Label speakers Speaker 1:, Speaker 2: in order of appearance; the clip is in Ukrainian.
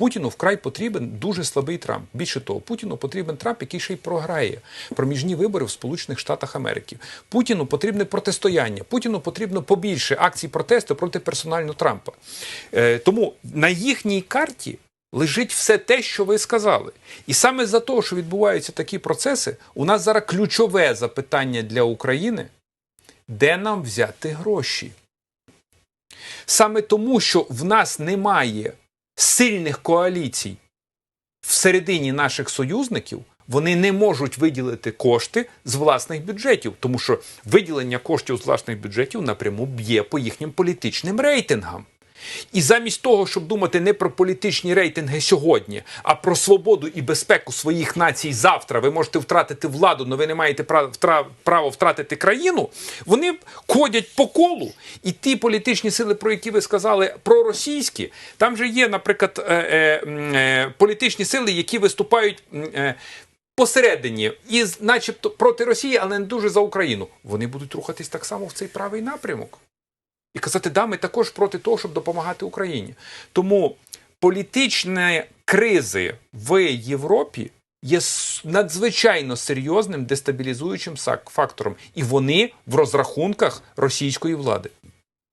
Speaker 1: Путіну вкрай потрібен дуже слабий Трамп. Більше того, Путіну потрібен Трамп, який ще й програє проміжні вибори в Сполучених Штатах Америки. Путіну потрібне протистояння. Путіну потрібно побільше акцій протесту проти персонально Трампа. Е, тому на їхній карті. Лежить все те, що ви сказали. І саме за того, що відбуваються такі процеси, у нас зараз ключове запитання для України: де нам взяти гроші? Саме тому, що в нас немає сильних коаліцій всередині наших союзників, вони не можуть виділити кошти з власних бюджетів, тому що виділення коштів з власних бюджетів напряму б'є по їхнім політичним рейтингам. І замість того, щоб думати не про політичні рейтинги сьогодні, а про свободу і безпеку своїх націй завтра, ви можете втратити владу, але ви не маєте право втратити країну. Вони ходять по колу. І ті політичні сили, про які ви сказали, проросійські, там же є, наприклад, е, е, е, політичні сили, які виступають. е, Посередині, і начебто проти Росії, але не дуже за Україну. Вони будуть рухатись так само в цей правий напрямок і казати, да, ми також проти того, щоб допомагати Україні. Тому політичні кризи в Європі є надзвичайно серйозним дестабілізуючим фактором, і вони в розрахунках російської влади.